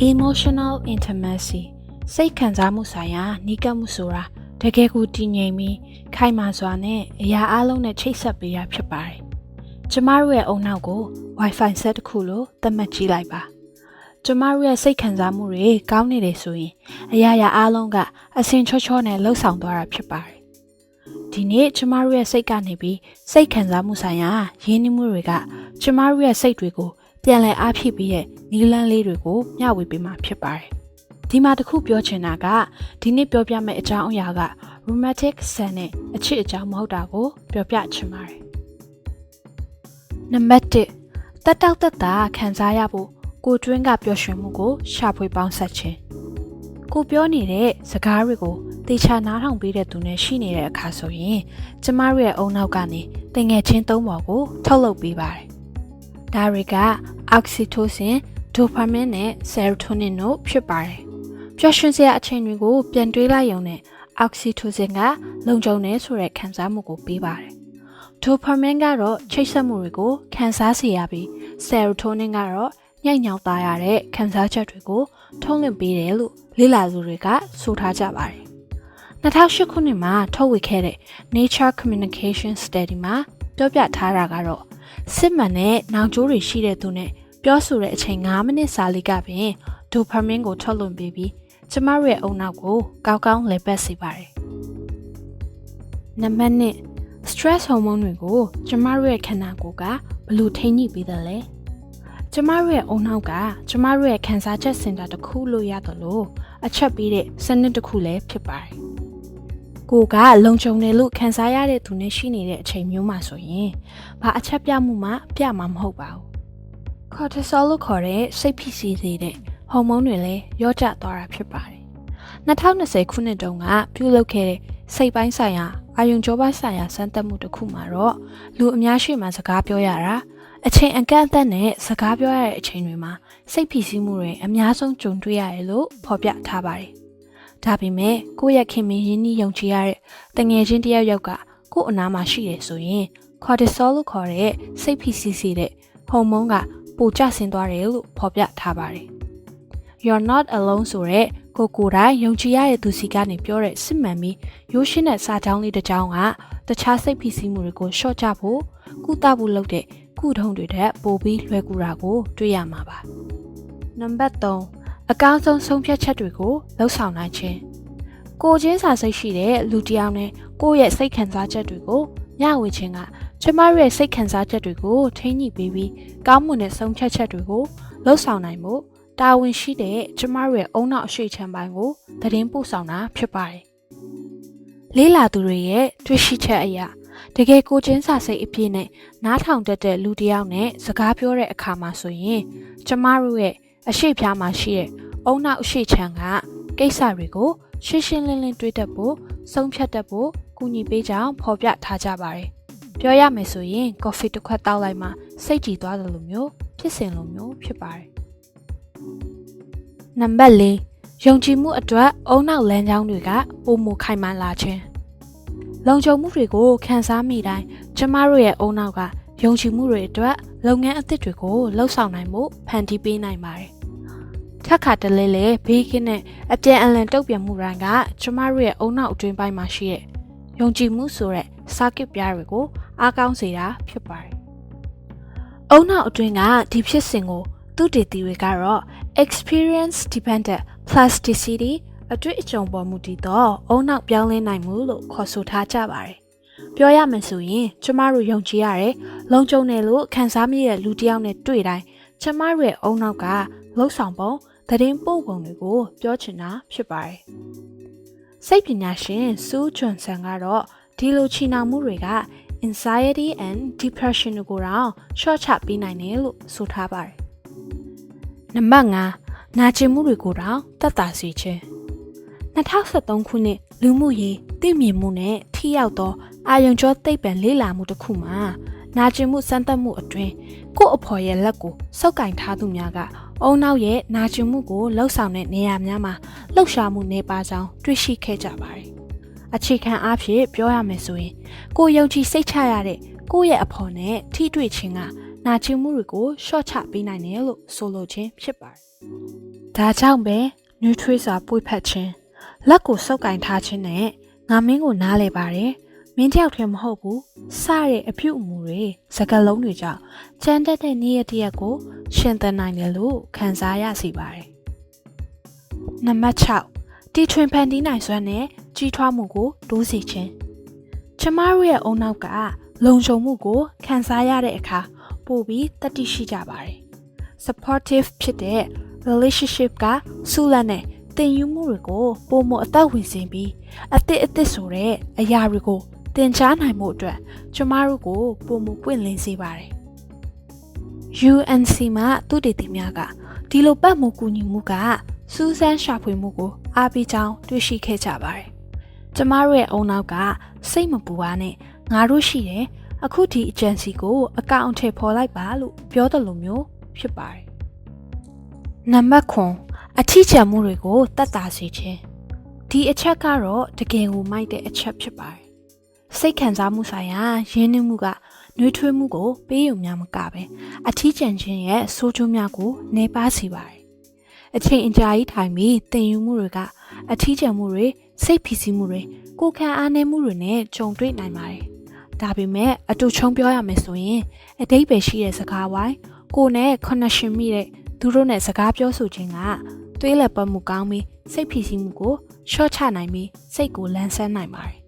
emotional intimacy စိတ်ခံစားမှုဆိုင်ရာနှီးကပ်မှုဆိုတာတကယ်ကိုတည်ငြိမ်ပြီးခိုင်မာစွာနဲ့အရာအလုံးနဲ့ချိတ်ဆက်ပေးရဖြစ်ပါတယ်။ကျမတို့ရဲ့အုံနောက်ကို Wi-Fi set တစ်ခုလိုသတ်မှတ်ကြည့်လိုက်ပါ။ကျမတို့ရဲ့စိတ်ခံစားမှုတွေကောင်းနေတယ်ဆိုရင်အရာရာအလုံးကအစင်ချောချောနဲ့လှုပ်ဆောင်သွားတာဖြစ်ပါတယ်။ဒီနေ့ကျမတို့ရဲ့စိတ်ကနေပြီးစိတ်ခံစားမှုဆိုင်ရာရင်းနှီးမှုတွေကကျမတို့ရဲ့စိတ်တွေကို ပြန်လည်အားဖြည့်ပြီးတဲ့နီလန်းလေးတွေကိုမျှဝေပေးမှာဖြစ်ပါတယ်။ဒီမှာတစ်ခုပြောချင်တာကဒီနေ့ပြောပြမယ့်အကြောင်းအရာက romantic ဆန်နဲ့အချစ်အကြောင်းမဟုတ်တာကိုပြောပြချင်ပါတယ်။နံပါတ်1တက်တောက်တက်တာခံစားရဖို့ကိုတွင်းကပျော်ရွှင်မှုကိုရှာဖွေပေါင်းဆက်ခြင်းကိုပြောနေတဲ့စကားတွေကိုတေချာနားထောင်ပေးတဲ့သူနဲ့ရှိနေတဲ့အခါဆိုရင်ကျမတို့ရဲ့အုံနောက်ကနေတင်ငယ်ချင်းသုံးပေါ်ကိုထုတ်လုပ်ပေးပါတယ်။ ဒါတွေက oxytocin, dopamine နဲ့ serotonin တို့ဖြစ်ပါတယ်။ပျော်ရွှင်စရာအချိန်တွေကိုပြန်တွေးလိုက်ရုံနဲ့ oxytocin ကလုံခြုံနေဆိုတဲ့ခံစားမှုကိုပေးပါတယ်။ dopamine ကတော့ချိတ်ဆက်မှုတွေကိုခံစားစေရပြီး serotonin ကတော့ညှိနှောင်းသားရတဲ့ခံစားချက်တွေကိုထုတ်လွှင့်ပေးတယ်လို့လေ့လာသူတွေကဆိုထားကြပါတယ်။2008ခုနှစ်မှာထုတ်ဝေခဲ့တဲ့ Nature Communication Study မှာပြောပြထားတာကတော့ စစ်မှန်တဲ့နောင်ကျိုးတွေရှိတဲ့သူနဲ့ပြောဆိုတဲ့အချိန်9မိနစ်စာလေးကပင်ဒိုဖာမင်းကိုထုတ်လွှင့်ပေးပြီးကျမတို့ရဲ့အုံနောက်ကိုကောင်းကောင်းလည်ပတ်စေပါတယ်။နံပါတ်1 stress hormone တွေကိုကျမတို့ရဲ့ခန္ဓာကိုယ်ကဘလို့ထိန်းညှိပေးတယ်လဲ။ကျမတို့ရဲ့အုံနောက်ကကျမတို့ရဲ့ခံစားချက်စင်တာတစ်ခုလို့ရတယ်လို့အချက်ပေးတဲ့စနစ်တစ်ခုလည်းဖြစ်ပါတယ်။ ကိုကလုံခြုံတယ်လို့ခံစားရတဲ့သူနဲ့ရှိနေတဲ့အချိန်မျိုးမှာဆိုရင်ဘာအချက်ပြမှုမှပြမှာမဟုတ်ပါဘူး။ cortisol လို့ခေါ်တဲ့စိတ်ဖိစီးစေတဲ့ဟော်မုန်းတွေလည်းရော့ကျသွားတာဖြစ်ပါတယ်။2020ခုနှစ်တုန်းကပြုလုပ်ခဲ့တဲ့စိတ်ပိုင်းဆိုင်ရာအာယုံကြောပိုင်းဆိုင်ရာစမ်းသပ်မှုတစ်ခုမှာတော့လူအများရှိမှစကားပြောရတာအချိန်အကန့်အသတ်နဲ့စကားပြောရတဲ့အချိန်တွေမှာစိတ်ဖိစီးမှုတွေအများဆုံးကြုံတွေ့ရတယ်လို့ဖော်ပြထားပါတယ်။ ဒါပေမဲ့ကိုယ့်ရဲ့ခင်မင်းရင်းနှီးယုံကြည်ရတဲ့တငယ်ချင်းတယောက်ယောက်ကကိုယ့်အနားမှာရှိတယ်ဆိုရင် cortisol လို့ခေါ်တဲ့စိတ်ဖိစီးစေတဲ့ဟော်မုန်းကပိုကျဆင်းသွားတယ်လို့ဖော်ပြထားပါတယ်။ You're not alone ဆိုတဲ့ကိုကိုယ်တိုင်ယုံကြည်ရတဲ့သူစီကနေပြောတဲ့စစ်မှန်ပြီးရိုးရှင်းတဲ့စာကြောင်းလေးတစ်ကြောင်းကတခြားစိတ်ဖိစီးမှုတွေကိုရှော့ချဖို့ကုသဖို့လုပ်တဲ့ကုထုံးတွေတဲ့ပိုပြီးလွယ်ကူတာကိုတွေ့ရမှာပါ။နံပါတ်3 အကောင်းဆုံးဆုံးဖြတ်ချက်တွေကိုလှုပ်ဆောင်နိုင်ခြင်းကိုချင်းစာစိတ်ရှိတဲ့လူတစ်ယောက်နဲ့ကိုယ့်ရဲ့စိတ်ခံစားချက်တွေကိုမျှဝေခြင်းကကျမတို့ရဲ့စိတ်ခံစားချက်တွေကိုထိန်းညှိပေးပြီးကောင်းမွန်တဲ့ဆုံးဖြတ်ချက်တွေကိုလှုပ်ဆောင်နိုင်ဖို့တာဝန်ရှိတဲ့ကျမတို့ရဲ့အုံနောက်အရှိချမ်းပိုင်းကိုသတင်းပို့ဆောင်တာဖြစ်ပါတယ်။လေးလာသူတွေရဲ့တွေ့ရှိချက်အရာတကယ်ကိုချင်းစာစိတ်အပြည့်နဲ့နားထောင်တတ်တဲ့လူတစ်ယောက်နဲ့စကားပြောတဲ့အခါမှာဆိုရင်ကျမတို့ရဲ့ အရှိဖြားမှာရှိတဲ့အုံနောက်အရှိချမ်းကကိစ္စတွေကိုရှင်းရှင်းလင်းလင်းတွေးတတ်ဖို့ဆုံးဖြတ်တတ်ဖို့ကူညီပေးကြောင်းဖော်ပြထားကြပါတယ်။ပြောရမယ်ဆိုရင် ကော်ဖီတစ်ခွက်တောက်လိုက်မှစိတ်ကြည်သွားတယ်လို့မျိုးဖြစ်စဉ်လိုမျိုးဖြစ်ပါတယ်။နံပါတ်၄ယုံကြည်မှုအတွက်အုံနောက်လမ်းကြောင်းတွေကပုံမခိုင်မာလာခြင်းလုံခြုံမှုတွေကိုခံစားမိတိုင်းကျမတို့ရဲ့အုံနောက်ကယုံကြည်မှုတွေအတွက်လုပ်ငန်းအသစ်တွေကိုလှုပ်ဆောင်နိုင်မှုဖန်တီးပေးနိုင်ပါတယ်။ ထက်ခါတလဲလဲဘေးကင်းတဲ့အပြန်အလှန်တုတ်ပြန်မှုတိုင်းကကျမတို့ရဲ့အုံနောက်အတွင်းပိုင်းမှာရှိတဲ့ယုံကြည်မှုဆိုတဲ့ circuit ပြားတွေကိုအားကောင်းစေတာဖြစ်ပါတယ်။အုံနောက်အတွင်းကဒီဖြစ်စဉ်ကိုသူတည်တည်တွေကတော့ experience dependent plasticity အတွေ့အကြုံပေါ်မူတည်သောအုံနောက်ပြောင်းလဲနိုင်မှုလို့ခေါ်ဆိုထားကြပါတယ်။ပြောရမယ်ဆိုရင်ကျမတို့ယုံကြည်ရတဲ့လုံခြုံတယ်လို့ခံစားမိတဲ့လူတစ်ယောက်နဲ့တွေ့တိုင်းကျမတို့ရဲ့အုံနောက်ကလှုပ်ဆောင်ပုံ သတင်းပို့ပုံတွေကိုပြောချင်တာဖြစ်ပါတယ်။စိတ်ပညာရှင်စူးဂျွန်ဆန်ကတော့ဒီလိုချီနှောင်မှုတွေက anxiety and depression ကိုတော့ short ချပေးနိုင်တယ်လို့ဆိုထားပါတယ်။နံပါတ်5နာကျင်မှုတွေကိုတော့တက်တာစေခြင်း2023ခုနှစ်လူမှုရေးသိမြင်မှုနဲ့ထိရောက်သောအာယုံကျော်သိပ္ပံလေ့လာမှုတစ်ခုမှာနာကျင်မှုစမ်းသပ်မှုအတွင်းကို့အဖော်ရဲ့လက်ကိုစောက်ကင်ထားသူများက အုံနောက်ရဲ့နာကျင်မှုကိုလှုပ်ဆောင်တဲ့နေရာများမှာလှုပ်ရှားမှုနေပါကြောင်းတွေ့ရှိခဲ့ကြပါတယ်။အခြေခံအားဖြင့်ပြောရမယ်ဆိုရင်ကိုယုံကြည်စိတ်ချရတဲ့ကိုယ့်ရဲ့အဖော်နဲ့ထိတွေ့ခြင်းကနာကျင်မှုတွေကိုရှော့ချပေးနိုင်တယ်လို့ဆိုလိုခြင်းဖြစ်ပါတယ်။ဒါကြောင့်ပဲနျူထရီစာပွေဖက်ခြင်းလက်ကိုစုပ်ကင်ထားခြင်းနဲ့ငါမင်းကိုနားလဲပါတယ် မင်းတယောက်တည်းမဟုတ်ဘူးစတဲ့အပြုအမူတွေစကလုံးတွေကြောင့်ချမ်းတက်တဲ့နေ့ရက်တစ်ရက်ကို ရှင်သန်နိုင်တယ်လို့ခံစားရစီပါတယ်နံပါတ်6တီထွင်ဖန်တီးနိုင်စွမ်းနဲ့ကြီးထွားမှုကိုတိုးစေခြင်းကျမတို့ရဲ့အုံနောက်ကလုံခြုံမှုကိုခံစားရတဲ့အခါပို့ပြီးတတိရှိကြပါတယ် supportive ဖြစ်တဲ့ relationship ကဆူလက်နဲ့တင်ယူမှုတွေကိုပုံမအသက်ဝင်စေပြီးအသစ်အသစ်ဆိုတဲ့အရာတွေကို သင်ကြားနိုင်မှုအတွက်ကျမတို့ကိုပုံမပွင့်လင်းစေပါတယ်။ UNC မှာသူတည်တည်များကဒီလိုပတ်မှုကူညီမှုကစူးစမ်းရှာဖွေမှုကိုအားပေးကြောင်းတွေ့ရှိခဲ့ကြပါတယ်။ကျမတို့ရဲ့အုံနောက်ကစိတ်မပူပါနဲ့ငါတို့ရှိတယ်အခုဒီ agency ကိုအကောင့်ထဲပေါ်လိုက်ပါလို့ပြောတယ်လို့မျိုးဖြစ်ပါတယ်။နံပါတ်9အထီးကျန်မှုတွေကိုတတ်တာစေခြင်းဒီအချက်ကတော့တကယ်ကိုမိုက်တဲ့အချက်ဖြစ်ပါတယ်။ စိတ်ခံစားမှုဆိုင်ရာရင်းနှီးမှုကနှွေးထွေးမှုကိုပေးရုံများမကပဲအထီးကျန်ခြင်းရဲ့ဆိုးကျိုးများကိုနှဲပါစေပါတယ်။အချိန်အကြာကြီးထိုင်ပြီးသင်ယူမှုတွေကအထီးကျန်မှုတွေစိတ်ဖိစီးမှုတွေကိုယ်ခံအားနည်းမှုတွေနဲ့ကြုံတွေ့နိုင်ပါတယ်။ဒါပေမဲ့အတူချုံပြောရမယ်ဆိုရင်အတိတ်ပဲရှိတဲ့စကားဝိုင်းကိုယ်နဲ့ connection မိတဲ့သူတို့နဲ့စကားပြောဆိုခြင်းကသွေးလက်ပတ်မှုကောင်းပြီးစိတ်ဖိစီးမှုကိုရှော့ချနိုင်ပြီးစိတ်ကိုလန်းဆန်းနိုင်ပါတယ်။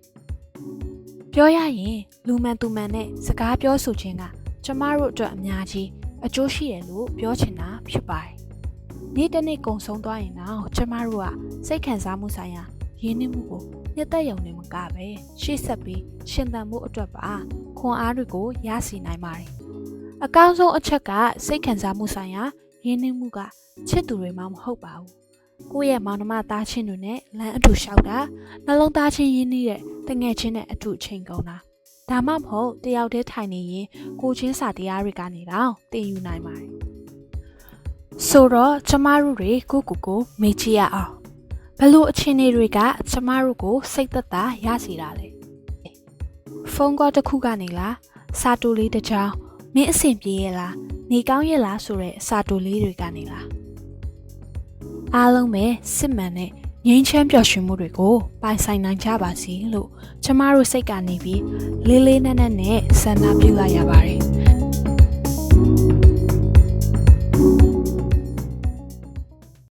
ပြောရရင်လူမှန်သူမှန်နဲ့စကားပြောဆိုခြင်းကကျမတို့အတွက်အများကြီးအကျိုးရှိတယ်လို့ပြောချင်တာဖြစ်ပါတယ်။နေ့တစ်နေ့ကုံဆုံးသွားရင်တော့ကျမတို့ကစိတ်ခံစားမှုဆိုင်ရာရင်းနှီးမှုကိုနှစ်သက်ရုံနဲ့မကပဲရှေ့ဆက်ပြီးရှင်သန်မှုအတွက်ပါခွန်အားတွေကိုရရှိနိုင်ပါတယ်။အကောင်းဆုံးအချက်ကစိတ်ခံစားမှုဆိုင်ရာရင်းနှီးမှုကချစ်သူတွေမှမဟုတ်ပါဘူး။ ကိုယ့်ရဲ့မောင်နှမသားချင်းတွေနဲ့လမ်းအတူလျှောက်တာနှလုံးသားချင်းရင်းနှီးတဲ့တငယ်ချင်းနဲ့အတူချိန်ကုန်တာဒါမှမဟုတ်တယောက်တည်းထိုင်နေရင်ကိုချင်းစာတရားတွေကနေတော့တင်ယူနိုင်ပါတယ်။ဆိုတော့ကျမတို့တွေကိုကိုကိုမေ့ကြည့်ရအောင်ဘလို့အခြေအနေတွေကကျမတို့ကိုစိတ်သက်သာရစေတာလဲဖုန်းကောတစ်ခုကနေလားစာတူလေးတစ်ချောင်းမင်းအဆင်ပြေရဲ့လားနေကောင်းရဲ့လားဆိုတဲ့စာတူလေးတွေကနေလား အားလုံးပဲစစ်မှန်တဲ့ငြိမ်းချမ်းပျော်ရွှင်မှုတွေကိုပိုင်ဆိုင်နိုင်ကြပါစေလို့ကျမတို့စိတ်ကနေပြီးလေးလေးနက်နက်နဲ့ဆန္ဒပြုလိုက်ရပါတယ်